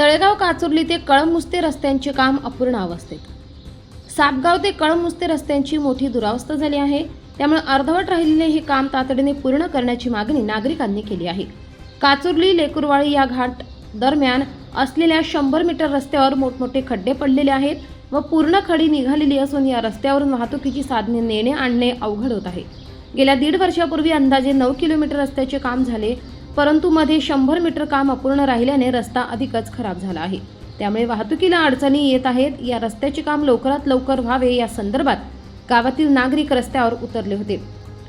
तळेगाव काचुर्ली ते कळमुस्ते रस्त्यांचे काम अपूर्ण अवस्थेत. सापगाव ते कळमुस्ते रस्त्यांची मोठी दुरावस्था झाली आहे. त्यामुळे अर्धवट राहिलेले हे काम तातडीने पूर्ण करण्याची मागणी नागरिकांनी केली आहे. काचुर्ली लेकुरवाळी या घाट दरम्यान असलेल्या शंभर मीटर रस्त्यावर मोठमोठे खड्डे पडलेले आहेत व पूर्ण खडी निघालेली असून या रस्त्यावरून वाहतुकीची साधने नेणे आणणे अवघड होत आहे. गेल्या दीड वर्षापूर्वी अंदाजे नऊ किलोमीटर रस्त्याचे काम झाले परंतु मध्ये शंभर मीटर काम अपूर्ण राहिल्याने रस्ता अधिकच खराब झाला आहे. त्यामुळे वाहतुकीला अडचणी येत आहेत. या रस्त्याचे काम लवकरात लवकर व्हावे या संदर्भात गावातील नागरिक रस्त्यावर उतरले होते.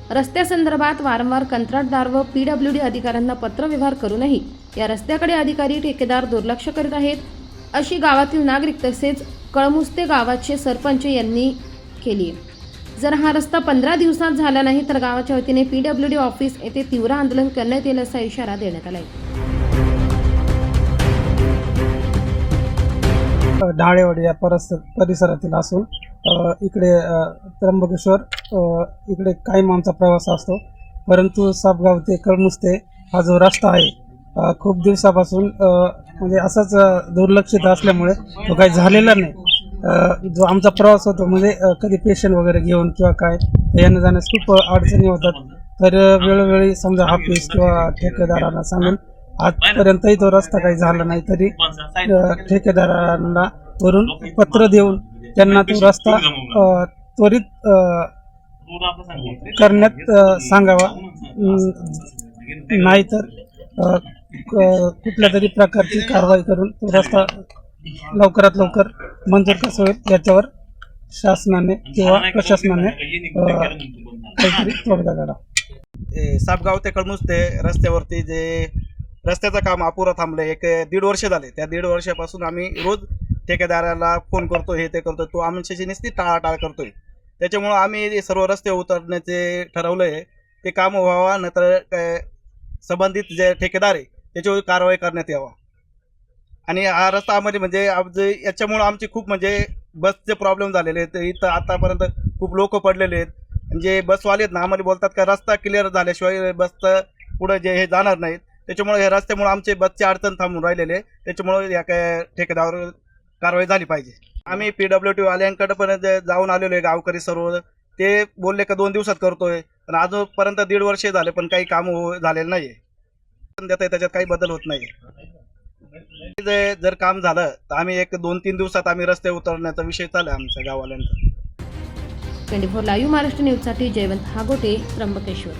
रस्त्यासंदर्भात वारंवार कंत्राटदार व पी डब्ल्यू डी अधिकाऱ्यांना पत्रव्यवहार करूनही या रस्त्याकडे अधिकारी ठेकेदार दुर्लक्ष करीत आहेत. अशी गावातील नागरिक तसेच कळमुस्ते गावाचे सरपंच यांनी केली आहे. जर हा रस्ता पंधरा दिवसात झाला नाही तर गावाच्या वतीने पी डब्ल्यू डी ऑफिस येथे तीव्र आंदोलन करण्यात येईल असा इशारा देण्यात आला आहे ढाळेवाडी या परस परिसरातील असून इकडे त्र्यंबकेश्वर इकडे कायम आमचा प्रवास असतो. परंतु सापगाव ते कळमुस्ते हा जो रस्ता आहे खूप दिवसापासून म्हणजे असाच दुर्लक्षित असल्यामुळे तो काही झालेला नाही. जो आमचा प्रवास होतो म्हणजे कधी पेशंट वगैरे घेऊन किंवा काय येणं जाण्यास खूप अडचणी होतात. तर वेळोवेळी समजा ऑफिस किंवा ठेकेदारांना सांगून आजपर्यंतही तो रस्ता काही झाला नाही तरी ठेकेदारांना वरून पत्र देऊन त्यांना तो रस्ता त्वरित करण्यात सांगावा. नाहीतर कुठल्या तरी प्रकारची कारवाई करून तो रस्ता लवकरात लवकर मंजूर कसं होईल याच्यावर शासनाने किंवा प्रशासनाने काहीतरी तोडगा काढा. ए, सापगाव ते कळमुस्ते रस्त्यावरती जे रस्त्याचं काम अपुरं थांबलं एक दीड वर्ष झाले. त्या दीड वर्षापासून आम्ही रोज ठेकेदाराला फोन करतो हे ते करतो. तो आमच्याशी नुसती टाळाटाळ करतोय. त्याच्यामुळं आम्ही सर्व रस्ते उतरण्याचे ठरवलं आहे ते काम व्हावा नंतर काय संबंधित जे ठेकेदार आहे त्याच्यावर कारवाई करण्यात यावा. आणि हा रस्ता आम्हाला म्हणजे आम- याच्यामुळं आमचे खूप म्हणजे बसचे प्रॉब्लेम झालेले आहेत. इथं आतापर्यंत खूप लोक पडलेले आहेत. जे बसवाले आहेत ना आम्हाला बोलतात का रस्ता क्लिअर झाल्याशिवाय बसचं पुढं जे हे जाणार नाहीत. त्याच्यामुळे हे रस्त्यामुळे आमचे बसचे अडचण थांबून राहिलेले त्याच्यामुळं त्याच्यामुळे या काय ठेकेदारावर कारवाई झाली पाहिजे. आम्ही पी डब्ल्यू टी वाल्यांकडे पण जे जाऊन आलेलो आहे गावकरी सर्व. ते बोलले का दोन दिवसात करतोय. पण अजूनपर्यंत दीड वर्ष झाले पण काही काम हो झालेलं नाही आहे त्याच्यात काही बदल होत नाही जे जर काम झालं तर आम्ही एक दोन तीन दिवसात आम्ही रस्ते उतरण्याचा विषय चालू आहे आमच्या गाववाल्यांचा. ट्वेंटी फोर लाईव्ह महाराष्ट्र न्यूजसाठी जयवंत हागोटे त्र्यंबकेश्वर.